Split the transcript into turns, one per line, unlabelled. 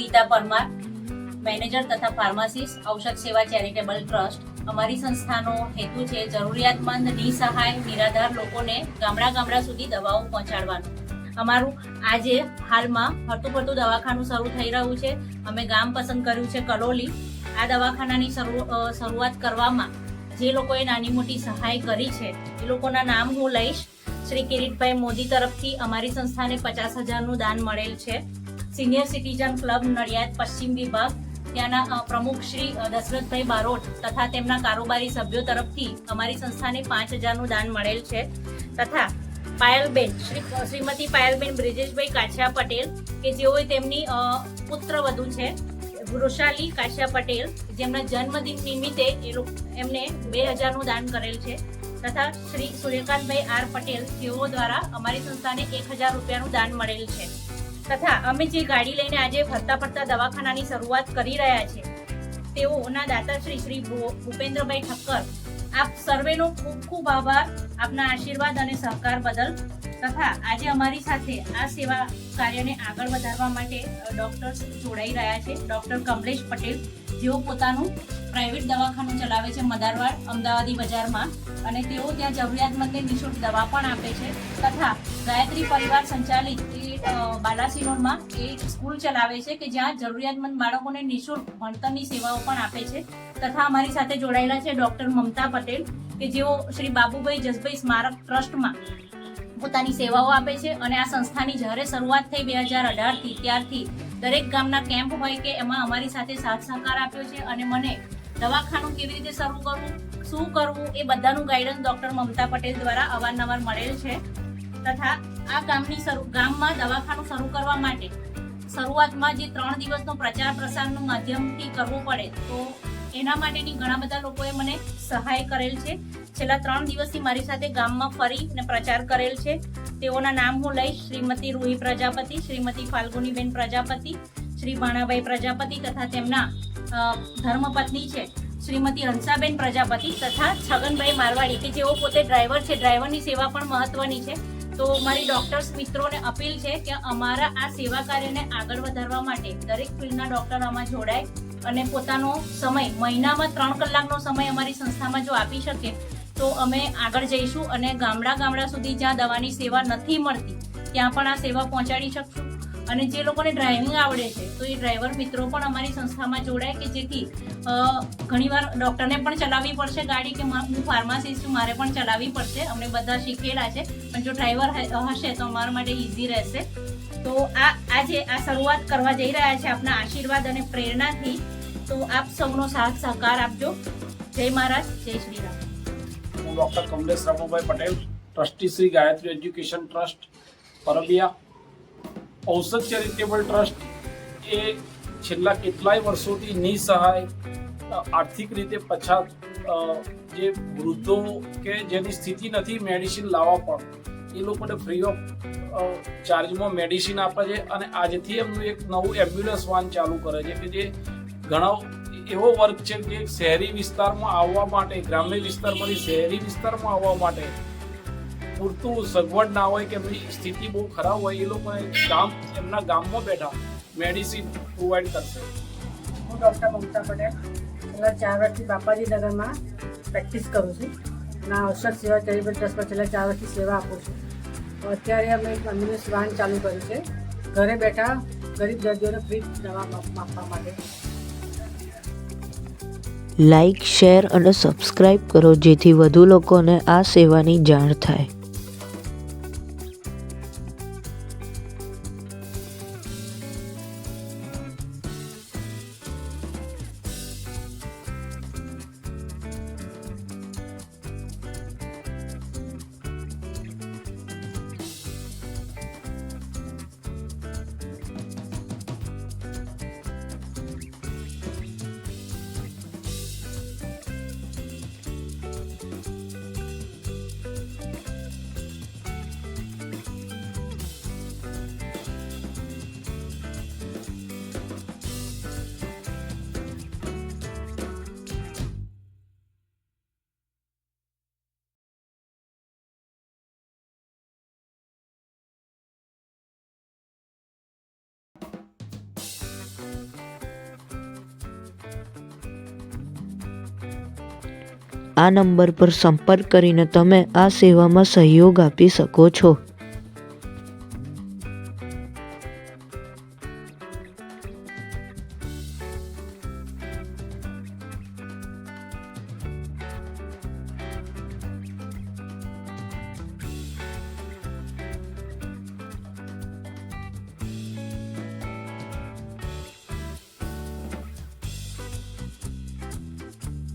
Gita Parmar, manager તથા pharmacist, ઔષધ સેવા ચેરિટેબલ ટ્રસ્ટ. અમારી સંસ્થાનો હેતુ છે જરૂરિયાતમંદ, નિસહાય, નિરાધાર લોકોને ગામડા ગામડા સુધી દવાઓ પહોંચાડવાનું. અમારું આજે હાલમાં ફરતું ફરતું દવાખાનું શરૂ થઈ રહ્યું છે. અમે ગામ પસંદ કર્યું છે કલોલી. આ દવાખાનાની શરૂઆત કરવામાં જે લોકોએ નાની મોટી સહાય કરી છે, એ લોકોના નામ હું લઈશ. શ્રી કિરીટભાઈ મોદી તરફથી અમારી સંસ્થાને પચાસ હજારનું દાન મળેલ છે. સિનિયર સિટીઝન ક્લબ નડિયાદ, પશ્ચિમ વિભાગ. ત્યાંના પ્રમુખ શ્રી દશરથભાઈ બારોટ તથા તેમના કારોબારી સભ્યો તરફથી અમારી સંસ્થાને પાંચ હજારનું દાન મળેલ છે. તથા પાયલબેન, શ્રી શ્રીમતી પાયલબેન બ્રિજેશભાઈ કાછિયા પટેલ, કે જેઓએ તેમની પુત્ર વધુ છે, વૃષાલી કાશ્યા પટેલ, જેમના જન્મદિન નિમિત્તે એમને બે હજારનું દાન કરેલ છે. તથા શ્રી સૂર્યકાંતભાઈ આર પટેલ, જેઓ દ્વારા અમારી સંસ્થાને એક હજાર રૂપિયાનું દાન મળેલ છે. તથા અમે જે ગાડી લઈને આજે ફરતા ફરતા દવાખાનાની શરૂઆત કરી રહ્યા છે તેઓના દાતાશ્રી શ્રી ભૂ- ભૂપેન્દ્રભાઈ ઠક્કર. આપ સર્વેનો ખૂબ ખૂબ આભાર, આપના આશીર્વાદ અને સહકાર બદલ. તથા આજે અમારી સાથે આ સેવા કાર્યને આગળ વધારવા માટે ડોક્ટર્સ જોડાઈ રહ્યા છે, ડોક્ટર કમલેશ પટેલ, જેઓ પોતાનું પ્રાઇવેટ દવાખાનું ચલાવે છે મદારવાડ, અમદાવાદી બજારમાં. અને તેઓ ત્યાં જરૂરિયાતમંદને નિઃશુલ્ક દવા પણ આપે છે. તથા ગાયત્રી પરિવાર સંચાલિત એ બાલાસિનોરમાં એ સ્કૂલ ચલાવે છે કે જ્યાં જરૂરિયાતમંદ બાળકોને નિઃશુલ્ક ભણતરની સેવાઓ પણ આપે છે. તથા અમારી સાથે જોડાયેલા છે ડોક્ટર મમતા પટેલ, કે જેઓ શ્રી બાબુભાઈ જસભાઈ સ્મારક ટ્રસ્ટમાં પોતાની સેવાઓ આપે છે. અને આ સંસ્થાની જ્યારે શરૂઆત થઈ બે હજાર અઢારથી, ત્યારથી દરેક ગામના કેમ્પ હોય કે એમાં અમારી સાથે સાથ સહકાર આપ્યો છે. અને મને દવાખાનું કેવી રીતે શરૂ કરવું, શું કરવું, એ બધાનું ગાઈડન્સ ડોક્ટર મમતા પટેલ દ્વારા અવારનવાર મળેલ છે. તથા આ ગામની શરૂ, ગામમાં દવાખાનું શરૂ કરવા માટે શરૂઆતમાં જે ત્રણ દિવસનો પ્રચાર પ્રસારનું માધ્યમથી કરવું પડે, તો એના માટેની ઘણા બધા લોકોએ મને સહાય કરેલ છે. છેલ્લા ત્રણ દિવસથી મારી સાથે ગામમાં ફરી અને પ્રચાર કરેલ છે. તેઓના નામ હું લઈશ, શ્રીમતી રૂહી પ્રજાપતિ, શ્રીમતી ફાલ્ગુનીબેન પ્રજાપતિ શ્રી ભાણાભાઈ પ્રજાપતિ તથા તેમના ધર્મપત્ની છે, શ્રીમતી હંસાબેન પ્રજાપતિ તથા છગનભાઈ મારવાડી, કે જેઓ પોતે ડ્રાઈવર છે, ડ્રાઈવરની સેવા પણ મહત્વની છે. તો મારી ડોક્ટર્સ મિત્રોને અપીલ છે કે અમારા આ સેવા કાર્યને આગળ વધારવા માટે દરેક ફિલ્ડના ડોક્ટર આમાં જોડાય અને પોતાનો સમય, મહિનામાં ત્રણ કલાકનો સમય અમારી સંસ્થામાં જો આપી શકે, તો અમે આગળ જઈશું અને ગામડા ગામડા સુધી જ્યાં દવાની સેવા નથી મળતી, ત્યાં પણ આ સેવા પહોંચાડી શકશું. અને જે લોકોને ડ્રાઇવિંગ આવડે છે, તો એ ડ્રાઈવર મિત્રો પણ અમારી સંસ્થામાં જોડાય કે જેથી ઘણીવાર ડૉક્ટરને પણ ચલાવવી પડશે ગાડી કે હું ફાર્માસિસ્ટ છું, મારે પણ ચલાવવી પડશે. અમને બધા શીખેલા છે. પણ જો ડ્રાઈવર હશે તો અમારા માટે ઇઝી રહેશે. તો આ આજે આ શરૂઆત કરવા જઈ રહ્યા છે આપના આશીર્વાદ અને પ્રેરણાથી, તો આપ સૌનો સાથ સહકાર આપજો. જય મહારાજ, જય શ્રી રામ
હું doctor Kamlesh Ramubhai Patel, trustee Shri Gayatri education trust, Parabiya. ઔષધ ચેરિટેબલ ટ્રસ્ટ એ છેલ્લા કેટલાય વર્ષોથી નિસહાય, આર્થિક રીતે પછાત જે વૃદ્ધો કે જેની સ્થિતિ નથી મેડિસિન લાવવા પણ, એ લોકોને ફ્રી ઓફ ચાર્જમાં મેડિસિન આપે છે અને આજથી એમનું એક નવું એમ્બ્યુલન્સ વાન ચાલુ કરે છે કે જે ઘણા એવો વર્ગ છે કે શહેરી વિસ્તારમાં આવવા માટે, ગ્રામ્ય વિસ્તારમાંથી શહેરી વિસ્તારમાં આવવા માટે પૂરતું સગવડ ના હોય કે એમની સ્થિતિ બહુ ખરાબ હોય એ લોકો ગામ એમના ગામમાં બેઠા મેડિસિન પ્રોવાઈડ કરશે.
હું ડૉક્ટર મમતા પટેલ. છેલ્લા ચાર વર્ષથી બાપાજી નગરમાં પ્રેક્ટિસ કરું છું. અને આ ઔષધ સેવા ચેરિટેબલ ટ્રસ્ટમાં છેલ્લા ચાર વર્ષથી સેવા આપું છું. તો અત્યારે અમે એક એમ્બ્યુલન્સ વાન ચાલુ કર્યું છે. ઘરે બેઠા ગરીબ દર્દીઓને ફ્રી દવા આપવા માટે.
લાઇક શેર અને સબસ્ક્રાઇબ કરો જેથી વધુ લોકોને આ સેવાની જાણ થાય. આ નંબર પર સંપર્ક કરીને તમે આ સેવામાં સહયોગ આપી શકો છો.